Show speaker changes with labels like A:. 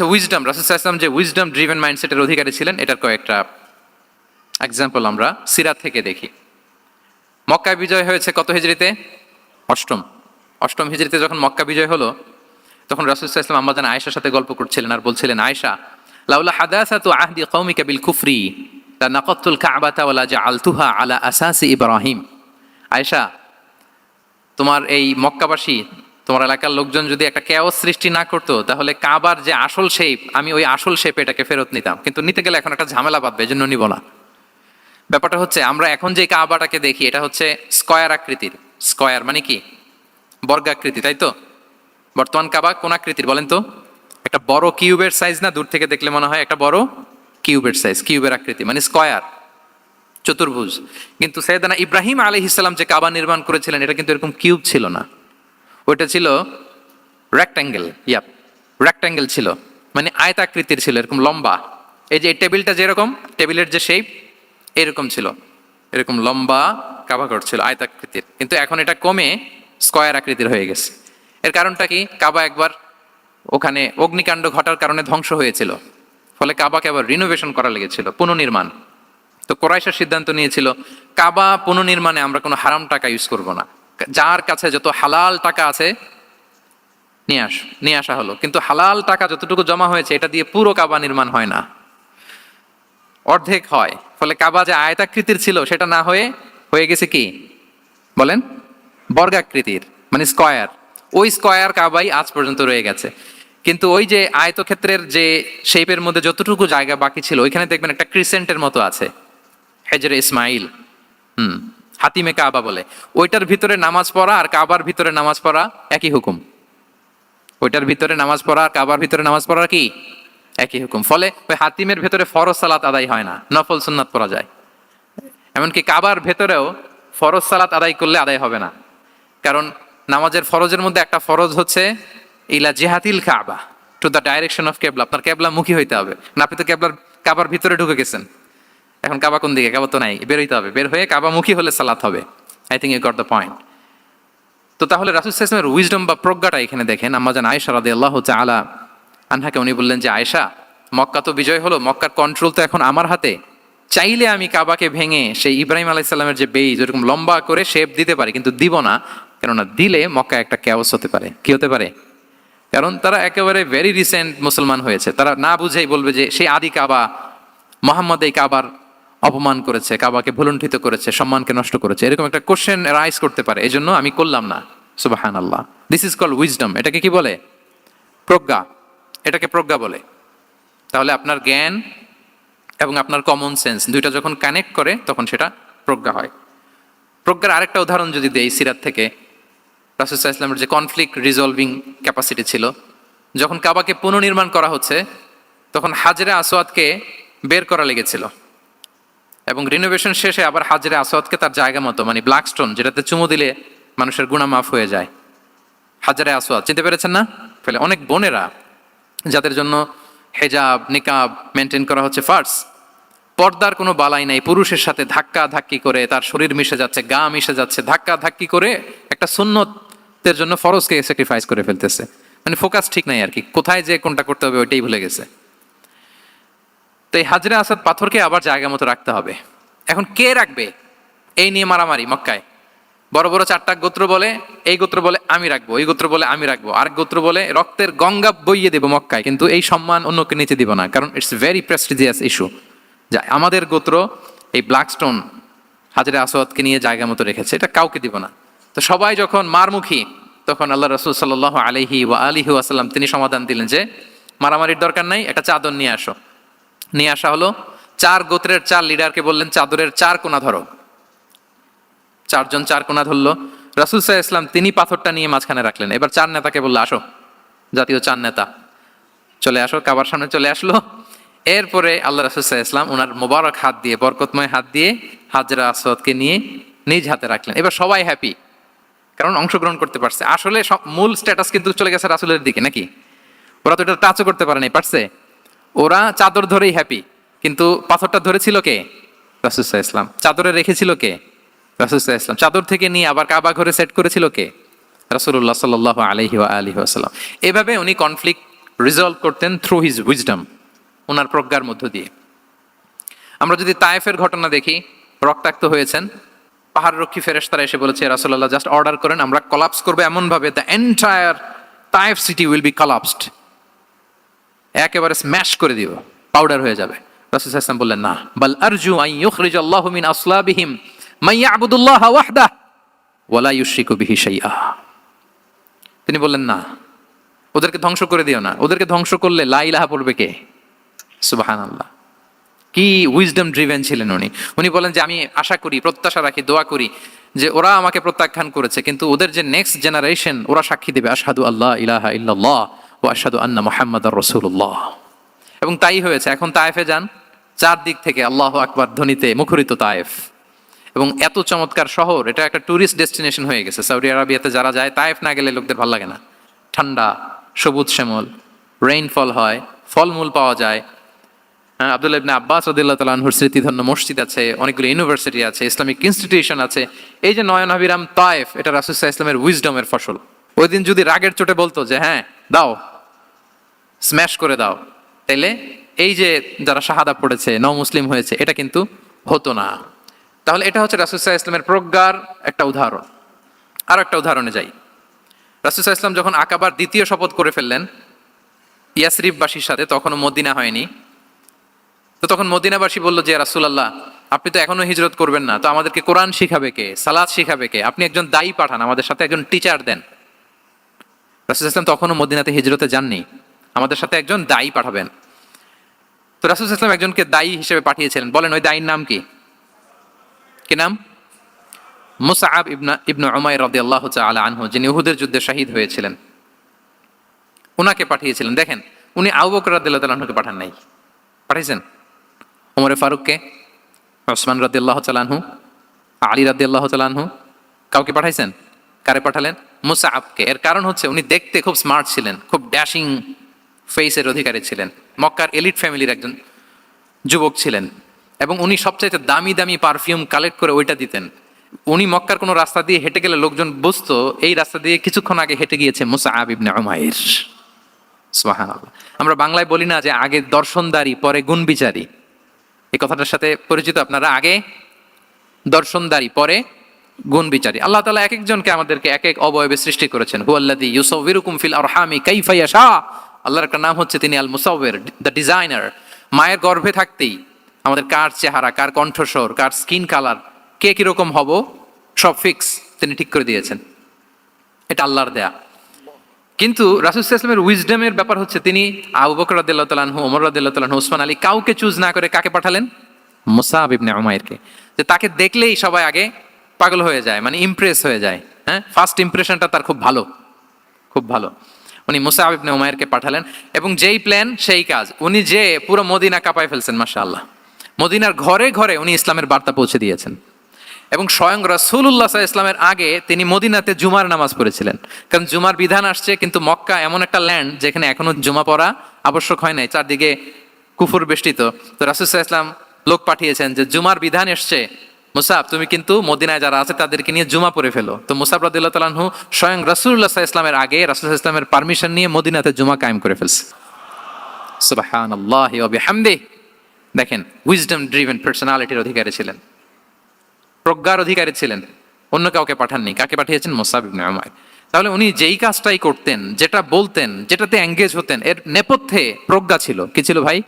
A: আচ্ছা উইজডম রাসুল ইসলাম যে উইজডম ড্রিভেন মাইন্ডসেটের অধিকারী ছিলেন, এটার কয়েকটা এক্সাম্পল আমরা সিরাত থেকে দেখি। মক্কা বিজয় হয়েছে কত হিজড়িতে? অষ্টম। অষ্টম হিজড়িতে যখন মক্কা বিজয় হলো, তখন রাসুল ইসলাম আম্মাজান আয়েশার সাথে গল্প করছিলেন আর বলছিলেন, আয়েশা, লাউলা হাদাসাতু আহদি কওমিকা বিল কুফরি, লা নাকাতুল কাবাতা যে আলতুহা আলা আসাসি ইব্রাহিম। আয়েশা, তোমার এই মক্কাবাসী তোমার এলাকার লোকজন যদি একটা ক্যাওস সৃষ্টি না করতো, তাহলে কাবার যে আসল শেপ আমি ওই আসল শেপ এটাকে ফেরত নিতাম। কিন্তু নিতে গেলে এখন একটা ঝামেলা বাঁধবে, এজন্য নিব না। ব্যাপারটা হচ্ছে, আমরা এখন যে কাবাটাকে দেখি, এটা হচ্ছে স্কয়ার আকৃতির। স্কয়ার মানে কি? বর্গাকৃতি, তাই তো? বর্তমান কাবা কোন আকৃতির বলেন তো? একটা বড় কিউবের সাইজ না? দূর থেকে দেখলে মনে হয় একটা বড় কিউবের সাইজ কিউবের আকৃতি মানে স্কয়ার চতুর্ভুজ। কিন্তু সৈয়দানা ইব্রাহিম আলী ইসলাম যে কাবা নির্মাণ করেছিলেন, এটা কিন্তু এরকম কিউব ছিল না। ওইটা ছিল রেক্ট্যাঙ্গেল ইয়াপ রেক্ট্যাঙ্গেল ছিল মানে আয়তাকৃতির ছিল, এরকম লম্বা। এই যে এই টেবিলটা যেরকম, টেবিলের যে শেপ এরকম ছিল। এরকম লম্বা কাবাঘর ছিল, আয়তাকৃতির। কিন্তু এখন এটা কমে স্কয়ার আকৃতির হয়ে গেছে। এর কারণটা কি? কাবা একবার ওখানে অগ্নিকাণ্ড ঘটার কারণে ধ্বংস হয়েছিল। ফলে কাবাকে আবার রিনোভেশন করা লেগেছিল, পুনর্নির্মাণ। তো কোরাইশার সিদ্ধান্ত নিয়েছিল, কাবা পুনর্নির্মাণে আমরা কোনো হারাম টাকা ইউজ করব না। যার কাছে যত হালাল টাকা আছে, নিয়ে আস, নিয়ে আসা হলো। কিন্তু হালাল টাকা যতটুকু জমা হয়েছে, এটা দিয়ে পুরো কাবা নির্মাণ হয় না। অর্ধেক হয়। ফলে কাবা যে আয়তাকৃতির ছিল, সেটা না হয়ে হয়ে গেছে কি? বলেন? বর্গাকৃতির মানে স্কয়ার। ওই স্কয়ার কাবাই আজ পর্যন্ত রয়ে গেছে। কিন্তু ওই যে আয়তক্ষেত্রের যে শেপের মধ্যে যতটুকু জায়গা বাকি ছিল, ওইখানে দেখবেন একটা ক্রিসেন্টের মতো আছে। হেজরে ইসমাইল। হুম। হাতিমে কাবা বলে। ওইটার ভিতরে নামাজ পড়া আর কাবার ভিতরে নামাজ পড়া একই হুকুম। ওইটার ভিতরে নামাজ পড়া আর কাবার ভিতরে নামাজ পড়া কি? একই হুকুম। ফলে ওই হাতিমের ভেতরে ফরজ সালাত আদায় হয় না, নফল সুন্নাত পড়া যায়। এমনকি কাবার ভেতরেও ফরজ সালাত আদায় করলে আদায় হবে না। কারণ নামাজের ফরজের মধ্যে একটা ফরজ হচ্ছে ইলা জেহাতিল কাবা টু দ্য ডাইরেকশন অফ কেবলা। আপনার কেবলা মুখী হইতে হবে। না, আপনি তো কেবলার কাবার ভিতরে ঢুকে গেছেন। এখন কাবা কোন দিকে? কাবা তো নাই, বেরোইতে হবে। বের হয়ে কাবা মুখী হলে সালাত হবে। I think you got the point তো তাহলে রাসুল উইজডম বা প্রজ্ঞাটা এখানে দেখেন। আমরা জান আয়েশা রাদে আল্লাহ আলা আনহাকে উনি বললেন যে, আয়েশা, মক্কা তো বিজয় হলো, মক্কার কন্ট্রোল তো এখন আমার হাতে। চাইলে আমি কাবাকে ভেঙে সেই ইব্রাহিম আলাইসাল্লামের যে বেইজ ওরকম লম্বা করে শেপ দিতে পারি, কিন্তু দিব না। কেননা দিলে মক্কা একটা ক্যাওস হতে পারে। কি হতে পারে? কারণ তারা একেবারে ভেরি রিসেন্ট মুসলমান হয়েছে। তারা না বুঝেই বলবে যে, সেই আদি কাবা, মোহাম্মদ এই কাবার অপমান করেছে, কাবাকে ভুলুণ্ঠিত করেছে, সম্মানকে নষ্ট করেছে, এরকম একটা কোশ্চেন রাইজ করতে পারে এই জন্য আমি করলাম না। সুবাহান আল্লাহ দিস ইজ কল উইজডম এটাকে কি বলে? প্রজ্ঞা। এটাকে প্রজ্ঞা বলে। তাহলে আপনার জ্ঞান এবং আপনার কমন সেন্স দুইটা যখন কানেক্ট করে, তখন সেটা প্রজ্ঞা হয়। প্রজ্ঞার আরেকটা উদাহরণ যদি দেই সিরাত থেকে রাসুসাহ ইসলামের যে কনফ্লিক্ট রিজলভিং ক্যাপাসিটি ছিল, যখন কাবাকে পুনর্নির্মাণ করা হচ্ছে, তখন হাজরে আসোয়াদকে বের করা লেগেছিল। এবং রিনোভেশন শেষে আবার হাজরে আসোয়াদকে তার জায়গা মতো মানে ব্ল্যাক স্টোন যেটাতে চুমু দিলে মানুষের গুণা মাফ হয়ে যায়। হাজারে আসোয়াদ চিনতে পেরেছেন না? ফলে অনেক বোনেরা যাদের জন্য হেজাব, নিকাব মেনটেন করা হচ্ছে ফার্স পর্দার কোনো বালাই নাই, পুরুষের সাথে ধাক্কা ধাক্কি করে তার শরীর মিশে যাচ্ছে, গা মিশে যাচ্ছে ধাক্কা ধাক্কি করে একটা সুন্নতের জন্য ফরজকে স্যাক্রিফাইস করে ফেলতেছে। মানে ফোকাস ঠিক নাই আর কি, কোথায় যে কোনটা করতে হবে ওইটাই ভুলে গেছে। তো এই হাজরে আসাদ পাথরকে আবার জায়গা মতো রাখতে হবে। এখন কে রাখবে? এই নিয়ে মারামারি মক্কায়। বড় বড় চারটা গোত্র বলে, এই গোত্র বলে আমি রাখব এই গোত্র বলে আমি রাখব। আরেক গোত্র বলে রক্তের গঙ্গা বইয়ে দেবো মক্কায়, কিন্তু এই সম্মান অন্যকে নিচে দিব না, কারণ ইটস ভেরি প্রেস্টিজিয়াস ইস্যু যা আমাদের গোত্র, এই ব্ল্যাকস্টোন হাজরে আসওয়াদকে নিয়ে জায়গা মতো রেখেছে, এটা কাউকে দিব না। তো সবাই যখন মারমুখী, তখন আল্লাহ রসুল সাল্লাহ আলহি ওয়া আলিহি আসাল্লাম তিনি সমাধান দিলেন যে, মারামারির দরকার নাই, একটা চাদর নিয়ে আসো। নিয়ে আসা হলো। চার গোত্রের চার লিডারকে বললেন, চাদরের চার কোনা ধরো। চারজন চার কোনা ধরলো। রাসুল সাহা ইসলাম তিনি পাথরটা নিয়ে মাঝখানে রাখলেন। এবার চার নেতাকে বলল, আসো। জাতীয় চার নেতা। চলে আসো, কাবার সামনে চলে আসলো। এরপরে আল্লাহ রাসুল সাহা ইসলাম ওনার মোবারক হাত দিয়ে, বরকতময় হাত দিয়ে হাজরা আসদকে নিয়ে নিজ হাতে রাখলেন। এবার সবাই হ্যাপি কারণ অংশগ্রহণ করতে পারছে। আসলে সব মূল স্ট্যাটাস কিন্তু চলে গেছে রাসুলের দিকে, নাকি? ওরা তো এটা টাচও করতে পারেনি পারছে? ওরা চাদর ধরেই হ্যাপি কিন্তু পাথরটা ধরেছিল কে? রাসুসাহ ইসলাম চাদরে রেখেছিল কে? রাসুসাহ ইসলাম চাদর থেকে নিয়ে আবার কাবা ঘরে সেট করেছিল কে? রাসুল্লাহ সাল আলহি আলহি আসাল্লাম এভাবে উনি কনফ্লিক্ট রিজলভ করতেন থ্রু হিজ উইজডম ওনার প্রজ্ঞার মধ্য দিয়ে। আমরা যদি তায়েফের ঘটনা দেখি, রক্তাক্ত হয়েছেন, পাহাড় রক্ষী ফেরেশতারা এসে বলেছে রাসূলুল্লাহ জাস্ট অর্ডার করেন, আমরা কলাপস করব। এমনভাবে the entire Taif city will be collapsed একেবারে স্ম্যাশ করে দিব পাউডার হয়ে যাবে। রাসূল ইসলাম বললেন, না, বাল আরজু আন ইউখরিজ আল্লাহু মিন আসলাবিহিম, মান ইয়াবুদুল্লাহ ওয়াহদা ওয়ালা ইউশরিকু বিহি শাইআ। তিনি বললেন, না, ওদেরকে ধ্বংস করে দিও না। ওদেরকে ধ্বংস করলে লা ইলাহা পড়বে কে? সুবহানাল্লাহ। কি উইজডম ড্রিভেন ছিলেন উনি। উনি বলেন যে, আমি আশা করি, প্রত্যাশা রাখি, দোয়া করি যে, ওরা আমাকে প্রত্যাখ্যান করেছে, কিন্তু ওদের যে নেক্সট জেনারেশন ওরা সাক্ষী দেবে, আশহাদু আল্লাহ ইলাহা ইল্লাল্লাহ ও আশহাদু আন্না মুহাম্মাদ রসুল্লাহ এবং তাই হয়েছে এখন তায়েফে যান চারদিক থেকে আল্লাহ আকবার ধ্বনিতে মুখরিত তায়েফ। এবং এত চমৎকার শহর এটা একটা ট্যুরিস্ট ডেস্টিনেশন হয়ে গেছে। সৌদি আরবিয়াতে যারা যায় তায়েফ না গেলে লোকদের ভালো লাগে না। ঠান্ডা সবুজ শ্যামল রেইনফল হয় ফলমূল পাওয়া যায়। হ্যাঁ, আব্দুল্লাহ ইবনে আব্বাস রদিল্লাহ তালাহুর স্মৃতিধন্য মসজিদ আছে অনেকগুলো ইউনিভার্সিটি আছে ইসলামিক ইনস্টিটিউশন আছে। এই যে নয়ন হাবিরাম তায়েফ এটা রাসুসাহ ইসলামের উইজডমের ফসল। ওই দিন যদি রাগের চোটে বলতো যে হ্যাঁ দাও। স্ম্যাশ করে দাও। তাইলে এই যে যারা শাহাদা পড়েছে ন মুসলিম হয়েছে, এটা কিন্তু হতো না। তাহলে এটা হচ্ছে রাসুসাহ ইসলামের প্রজ্ঞার একটা উদাহরণ। আর একটা উদাহরণে যাই। রাসুসাহ ইসলাম যখন আকাবার দ্বিতীয় শপথ করে ফেললেন, ইয়াসরিফবাসীর সাথে, তখনও মদিনা হয়নি। তো তখন মদিনাবাসী বলল যে রাসুলাল্লাহ, আপনি তো এখনও হিজরত করবেন না। তো আমাদেরকে কোরআন শিখাবে কে? সালাদ শিখাবে কে? আপনি একজন দায়ী পাঠান, আমাদের সাথে একজন টিচার দেন। রাসুল ইসলাম তখনও মদিনাতে হিজরতে যাননি। আমাদের সাথে একজন দায়ী পাঠাবেন। তো রাসুল ইসলাম একজনকে দায়ী হিসেবে পাঠিয়েছিলেন। বলেন, ওই দায়ীর নাম কি? কি নাম? মুসাআব ইবনা, ইবনু উমাই আল্লাহ তাআলা আনহু, যিনি উহুদের যুদ্ধে শহীদ হয়েছিলেন। উনাকে পাঠিয়েছিলেন। দেখেন, উনি আবু বকর রাদিয়াল্লাহু তাআলা পাঠান নাই। পাঠিয়েছেন ওমরে ফারুককে, ওসমান রাদিয়াল্লাহু তাআলা আনহু, আলী রাদিয়াল্লাহু তাআলা আনহু, কাউকে পাঠাইছেন? কারে পাঠালেন? মুসাআবকে। এর কারণ হচ্ছে, উনি দেখতে খুব স্মার্ট ছিলেন, খুব ড্যাশিং ফেসের অধিকারী ছিলেন। মক্কার এলিট ফ্যামিলির একজন যুবক ছিলেন এবং উনি সবচাইতে দামি দামি পারফিউম কালেক্ট করে ওইটা দিতেন। উনি মক্কার কোনো রাস্তা দিয়ে হেঁটে গেলে লোকজন বুঝতো, এই রাস্তা দিয়ে কিছুক্ষণ আগে হেঁটে গিয়েছে মুসা আবিবনে সুবহানাল্লাহ। আমরা বাংলায় বলি না যে আগে দর্শনদারি, পরে গুণ বিচারী এই কথাটার সাথে পরিচিত আপনারা, আগে দর্শনদারি, পরে গুণ বিচারী আল্লাহ তালা এক একজনকে আমাদেরকে এক এক অবয়বে সৃষ্টি করেছেন। হুয়াল্লাদি ইউসফিরুকুম ফিল আরহামি কাইফা ইয়াশা। আল্লাহর একটা নাম হচ্ছে তিনি আল মুসাউবের দ্য ডিজাইনার মায়ের গর্ভে থাকতেই আমাদের কার চেহারা, কার কণ্ঠস্বর, কার স্কিন কালার কে কীরকম হব, সব ফিক্স তিনি ঠিক করে দিয়েছেন। এটা আল্লাহর দেয়া। কিন্তু রাসুল ইসলামের উইজডমের ব্যাপার হচ্ছে তিনি আবু বকর রাদিল্লাহ তালানহু ওমর ওসমান আলী কাউকে চুজ না করে কাকে পাঠালেন? মুসাব ইবনে উমাইরকে। যে তাকে দেখলেই সবাই আগে পাগল হয়ে যায় মানে ইমপ্রেস হয়ে যায় হ্যাঁ? ফার্স্ট ইমপ্রেশনটা তার খুব ভালো খুব ভালো। উনি মুসাব ইবনে উমাইরকে পাঠালেন এবং যেই প্ল্যান সেই কাজ। উনি যে পুরো মদিনা কাঁপায় ফেলছেন, মাশাআল্লাহ। মদিনার ঘরে ঘরে উনি ইসলামের বার্তা পৌঁছে দিয়েছেন। এবং স্বয়ং রসুল্লাহ ইসলামের আগে তিনি মদিনাতে জুমার নামাজ পড়েছিলেন। কারণ জুমার বিধান আসছে, কিন্তু মক্কা এমন একটা ল্যান্ড যেখানে এখনও জুমা পড়া আবশ্যক হয় নাই, চারদিকে কুফুর বেষ্টিত। তো রাসুসাহ ইসলাম লোক পাঠিয়েছেন যে জুমার বিধান এসছে মুসাব, তুমি কিন্তু মদিনায় যারা আছে তাদেরকে নিয়ে জুমা পড়ে ফেলো। তো মুসাব রাদিল্লাহ তালাহু স্বয়ং রসুল্লাহ ইসলামের আগে রাসুল ইসলামের পারমিশন নিয়ে মদিনাতে জুমা কায়েম করে ফেলছে। সুবাহান আল্লাহ হামদে দেখেন উইজডম ড্রিভেন পার্সোনালিটির অধিকারী ছিলেন। প্রজ্ঞার অধিকারী ছিলেন। অন্য কাউকে পাঠাননি। কাকে পাঠিয়েছেন? মোসাব ইবনে উমাইর। তাহলে উনি যেই কাজটাই করতেন, যেটা বলতেন, যেটাতে এঙ্গেজ হতেন, এর নেপথ্যে প্রজ্ঞা ছিল। কি ছিল ভাই?